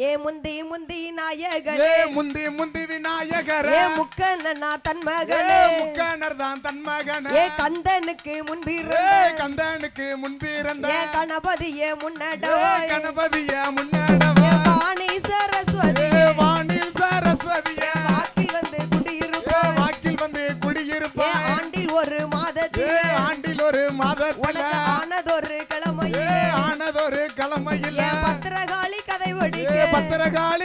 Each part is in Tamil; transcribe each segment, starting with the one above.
ஏ முந்தி முந்தி நாயகரே முந்தி முந்தி விநாயகரே. ஏ முக்கண்ணனா தன் மகனே முக்கணர் தான் தன் மகனே ஏ கந்தனுக்கு முன்பிறந்த கந்தனுக்கு முன்பிறந்த ஏ கணபதியே முன்னடவா. கணபதியே முன்னடவா. வாணி சரஸ்வதி. வாணி சரஸ்வதியே. வாக்கில் வந்து குடியிருப்பா வாக்கில் வந்து குடியிருப்பா ஆண்டில் ஒரு மாதத்தில். ஆண்டில் ஒரு மாதத்தில். తిరగాలి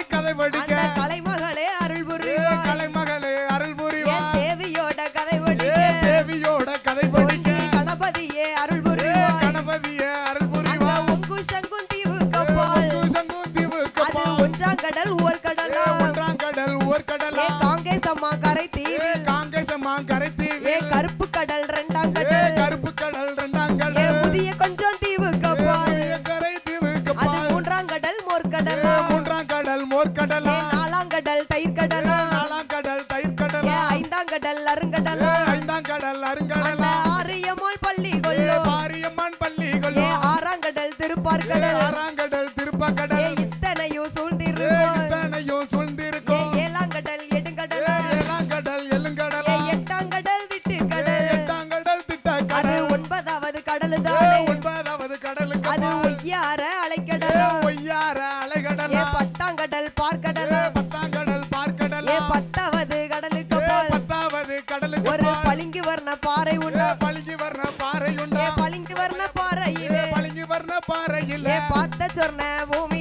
கடலா பாறை உண்டா? பளிங்கு வர்ண பாறை உண்டா? பளிங்கு வர்ண பாறையிலே? பளிங்கு வர்ண பாறையிலே? பார்த்த சொன்ன பூமி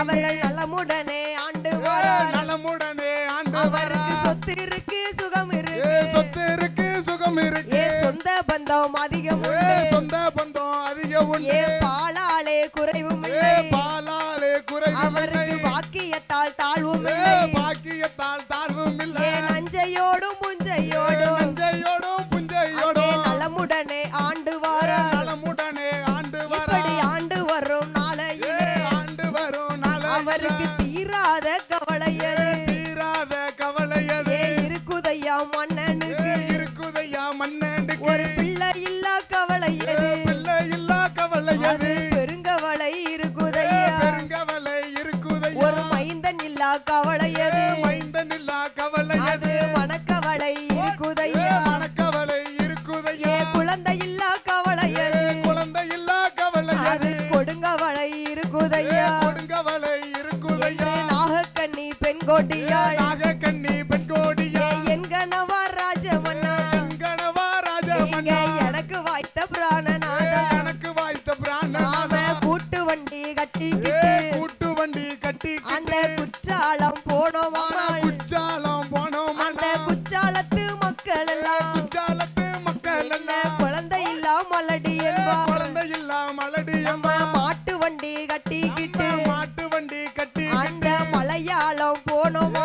அவர்கள் நலமுடனே ஆண்டு நலமுடனே ஆண்டு அவருக்கு சொத்து இருக்கு சுகம் இருக்கு. சொத்து இருக்கு சுகம் இருக்கு. சொந்த பந்தம் அதிகம் சொந்த பந்தம் அதிகம் உண்டு. பாலாலே குறைவும் பாலாலே குறைவும் அவருக்கு பாக்கியத்தால் தாழ்வும் பாக்கியத்தால் தாழ்வும் இல்லை. நஞ்சையோடும் முஞ்சையோடும் அது பெருங்கவலை இருக்குதையா? பெருங்கவலை இருக்குதையா? ஒரு மைந்தன் இல்லா கவலை மலடி என்பா. குழந்தை இல்லா மலடி நம்ம மாட்டு வண்டி கட்டிக்கிட்டு மாட்டு வண்டி கட்டி அந்த மலையாளம் போனோம்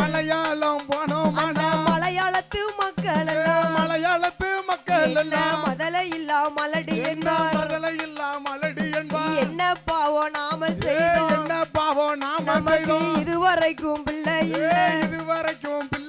மலையாளம் போனோம் அந்த மலையாளத்து மக்கள் எல்லாம் மலையாளத்து மக்கள் எல்லாம். மதல இல்லா மலடி என்பா மதல இல்லா மலடி என்பா என்ன பாவோ நாம செய்தோம். என்ன பாவோ நாம செய்தோம். இதுவரைக்கும் பிள்ளை இதுவரைக்கும் பிள்ளை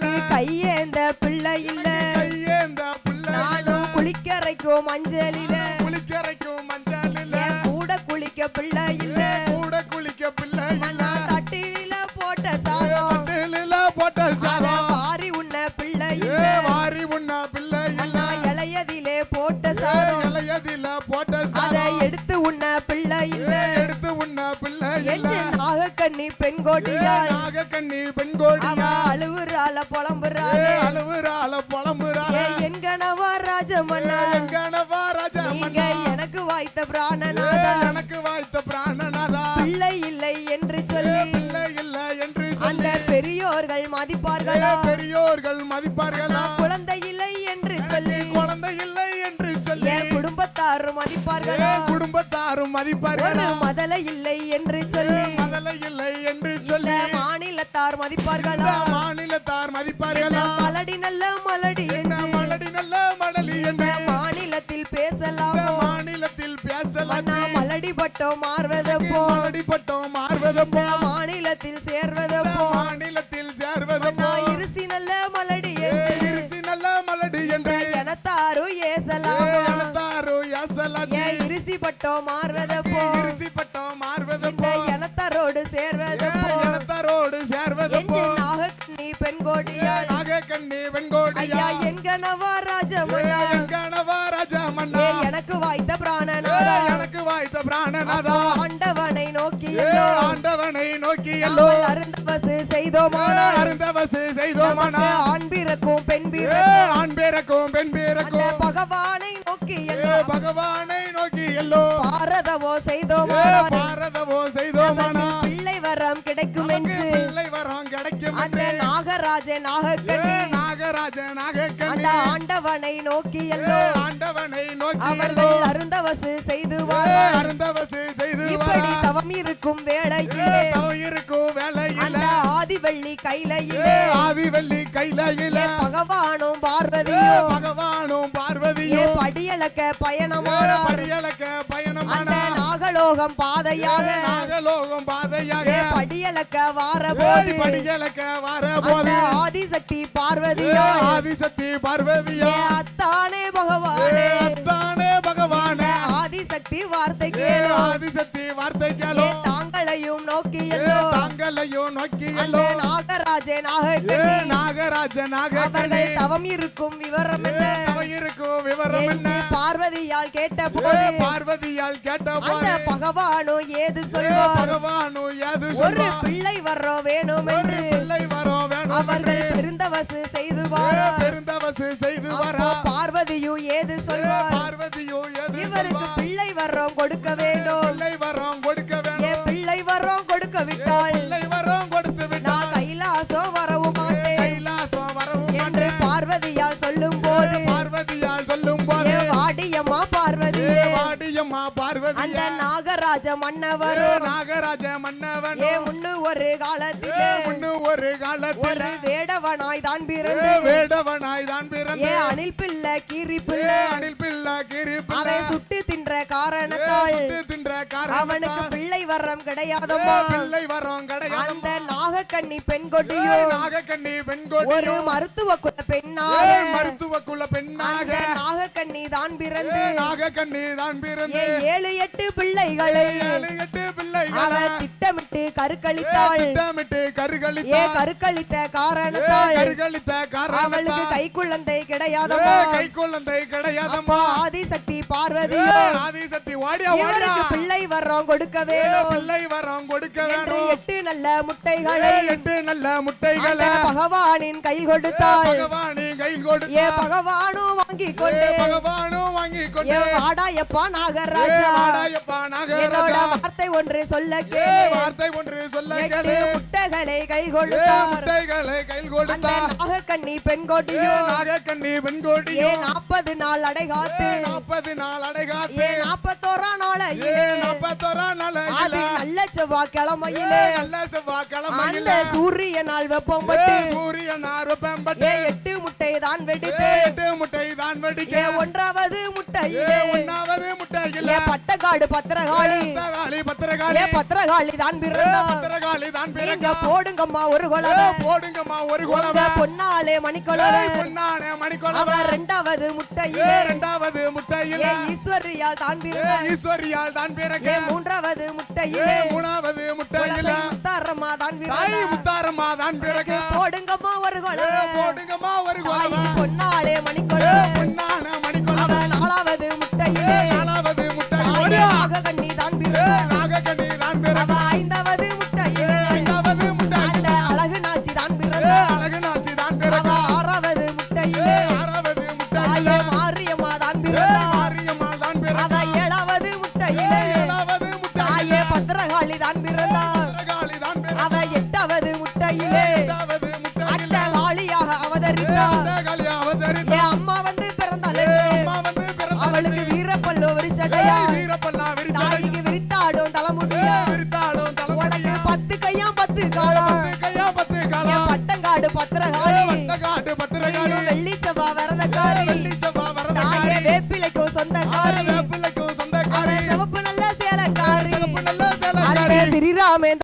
தண்ணி கையேந்த பிள்ளை இல்ல. கையேந்த பிள்ளை நானும் குளிக்கரைக்கும் மஞ்சளில குளிக்கரைக்கும் மஞ்சளில. கூட குளிக்க பிள்ளை இல்ல. கூட குளிக்க பிள்ளை இல்ல. தட்டில போட்ட சாதம். தட்டில போட்ட சாதம். வாரி உண்ண பிள்ளை இல்ல. வாரி உண்ண பிள்ளை இல்ல. இளையதிலே போட்ட சாதம். இளையதில போட்ட சாதம். அதை எடுத்து உண்ண பிள்ளை இல்ல. எடுத்து உண்ண பிள்ளை இல்ல. நாகக்கண்ணி பெண் கோட்டியாய். நாகக்கண்ணி பெண் புலம்புறாளே அழுவுறாள புலம்புறாள. என் கணவா ராஜமன்னா? எங்கனவா ராஜா நீங்க எனக்கு வாய்த்த பிராணநாதா எனக்கு வாய்த்த பிராணநாதா பிள்ளை இல்லை என்று சொல்லி பிள்ளை இல்ல என்று அந்த பெரியோர்கள் மதிப்பார்களா? பெரியோர்கள் மதிப்பார்களா? என் குடும்பத்தார் மதிப்பார்களா குடும்பத்தாரும் மதிப்பார்களா? மதலை இல்லை என்று சொல்லி மதலை இல்லை என்று சொல்லி மாநிலத்தார் மதிப்பார்களா? மாநிலத்தார் என்ன மதிப்பார்களா மலடி நல்ல மலடி என்று மலடி நல்ல இந்த என்று மாநிலத்தில் பேசலாமோ? மாநிலத்தில் பேசலாம். மலடி பட்டோம் மாறுவதப்போ மலடிப்பட்டோம் மாறுவதப்போ மாநிலத்தில் சேர்வதப்போ மாநிலத்தில் சேர்வதப்போ மன்னா இருசி பட்டோம் மாறுவதப்போ இருசி பட்டோம் இந்த மாறுவதப்போ எனத்தாரோடு சேர்வதப்போ எனத்தாரோடு சேர்வதப்போ என்று நாகக்கண்ணி பெண்கோடியாள் நாக கண்ணி ஐயா வெண்கோடியா என் கணவா ராஜமன்னா. எங்கனவா ராஜா மன்னா ஏ எனக்கு வாய்த்த பிராணநாதா எனக்கு வாய்த்த பிராணநாதா ஆண்டவனை நோக்கி ஆண்டவனை நோக்கி எல்லோ? அருந்தவசு செய்தோமானால். அருந்தவசு செய்தோமானா ஆண் பிறக்கும் பெண் பிறக்கும். ஆண் பெண் அந்த பேரக்கும் பகவானை பகவானை நோக்கி எல்லோ. பாரதவோ ஏ செய்தோமானால் பாரதவோ செய்தோமானா பிள்ளை வரம் கிடைக்கும் என்று. பிள்ளை வரம் கிடைக்கும் அந்த நாகராஜ நாகக்கண்ணி. நாகராஜ அந்த நாகக்கண்ணி ஆண்டவனை நோக்கி எல்லோ. ஆண்டவனை நோக்கி அவர்கள் அருந்தவசு செய்து ஏ வார. அருந்தவசு செய்து இப்படி வரா தவம் இருக்கும் வேளையிலே. தவம் இருக்கும் அந்த ஆதிவள்ளி கைலையிலே. ஆதி வெள்ளி கைலையில. பகவானும் பார்வதியும் பகவானும் ஏ பார்வதியும் படியலக்க பயணமான நாகலோகம் பாதையாக நாகலோகம் பாதையாக. படியலக்க வாரபோது. ஏய், படியலக்க வர போது ஆதிசக்தி பார்வதியோ? ஆதிசக்தி பார்வதியா? அத்தானே பகவானே? அத்தானே பகவானே? ஆதிசக்தி வார்த்தை கேளோ. ஆதிசக்தி வார்த்தை நாகராஜ நாகராஜ நாகக்கண்ணி. தவம் இருக்கும் விவரம் என்ன? இருக்கும் விவரம் என்ன? என்று பார்வதியால் கேட்ட போது பார்வதியால் கேட்ட அந்த போது பகவானும் ஏது ஏ சொல்வார்? பகவானு ஏது ஒரு சொல்வா பிள்ளை வர்றோம் வேணும் ஒரு என்று பிள்ளை வரோம் வேணும் அவர்கள் பெருந்தவசு செய்து ஏ வாரார் பெருந்தவசு செய்து வரா பார்வதியும் ஏது சொல்வார்? பார்வதியோ ஏது இவருக்கு பிள்ளை வர்றோம் கொடுக்க வேண்டும். பிள்ளை வரோம் கொடுக்க வேண்டும். பிள்ளை வர்றோம் கொடுக்க விட்டால் நாகராஜ ஏ மன்னவரும் நாகராஜ மன்னவன். ஏ முன்னு ஒரு காலத்திலே. முன்னு ஒரு காலத்தில். ஒரு வேடவனாய் தான் ஏ பிறந்து. வேடவனாய் தான் ஏ பிறந்த அணில் பிள்ளை கீரி ஏ பிள்ளை. அணில் பிள்ளை கிரி பிள்ளை. அவன் சுட்டு தின்ற ஏ காரணத்தால் சுட்டு தின்ற அவனுக்கு காரணத்தால் பிள்ளை வரம் ஏ கிடையாதம்மா பிள்ளை வரோம் கிடையாது அந்த நாகக்கண்ணி பெண் ஏ கொடியும் நாகக்கண்ணி ஒரு பெண்கோட்டியும் மருத்துவ குல ஏ பெண்ணாக மருத்துவ குல பெண்ணாக. நாகக்கண்ணி தான் பிறந்து. ஏ நாகக்கண்ணி தான் ஏ பிறந்து ஏழு எட்டு பிள்ளைகளை திட்டமிட்டு ஏ கருக்களித்தாள் திட்டமிட்டு ஏ கருக்களித்த ஏ காரணத்தால் கருகளித்த அவளுக்கு காரணத்தால். கை குழந்தை ஏ கிடையாதம்மா. கை குழந்தை அப்பா கிடையாதம்மா ஆதிசக்தி ஏ பார்வதியோ ஆதிசக்தி வாடியா வாடியா. இவருக்கு பிள்ளை வர்றோம் கொடுக்க ஏ வேணும். பிள்ளை வரோம் கொடுக்க என்று வேணும். எட்டு நல்ல ஏ முட்டைகளை எட்டு நல்ல முட்டைகளை. பகவானின் கையில் கொடுத்தாள். பகவானி கை ஏ கொடுத்த பகவானும் வாங்கி கொண்டு பகவானும் வாங்கி ஏ கொண்டு ஏ நாகராஜா. என்னோட நாகராஜா. வார்த்தை ஒன்று சொல்ல ஏ கேளு. வார்த்தை ஒன்று சொல்ல கேளு. முட்டைகளை கை ஏ கொடுத்தார். முட்டைகளை அந்த கொடுத்தார். நாகக்கண்ணி ஏ பெண்கோட்டியும் நாகக்கண்ணி ஏ பெண்கோட்டியும் நாற்பது நாள் அடைகாத்து. நாற்பது நாள் ஏ அடைகாத்து நாற்பத்தோரா ஏ நாளையிலே நாற்பத்தோரா நாள் அது நல்ல செவ்வாய்க்கிழமையிலே. நல்ல செவ்வாய்க்கிழமை அந்த சூரிய நாள் வெப்பம் பட்டு சூரியன் ஆரோப்பம் ஏ பட்டு எட்டு முட்டை தான் ஏ வெடித்து எட்டு முட்டை தான் வெடிக்க ஏ ஒன்றாவது ஏ முட்டை. இல்ல ஏ பட்டக்காடு பத்திரகாளி. பத்திரகாளி. பத்திரகாளி தான் பத்திரகாளி தான் போடுங்கம்மா ஒரு ஏ குழவை. போடுங்கம்மா ஒரு குழவை. பொன்னாலே மணிக்குழவை. பொன்னான அவ மணிக்குழவை. ரெண்டாவது முட்டையிலே. இரண்டாவது முட்டை ஏ இல்ல ஈஸ்வரியால் தான் ஏ பிறந்தார் ஈஸ்வரியால் தான் பிறக்க. மூன்றாவது ஏ முட்டையிலே மூணாவது முட்டை இல்ல குலசை முத்தாரம்மா தான் தாய் பிறந்தார் முத்தாரம்மா தான் பிறக்க. போடுங்கம்மா ஒரு ஏ குழவை போடுங்கம்மா ஒரு தாய்க்கு பொன்னாலே ஏ மணிக்குழவை வீரப்பல்லா விரிசடைந்த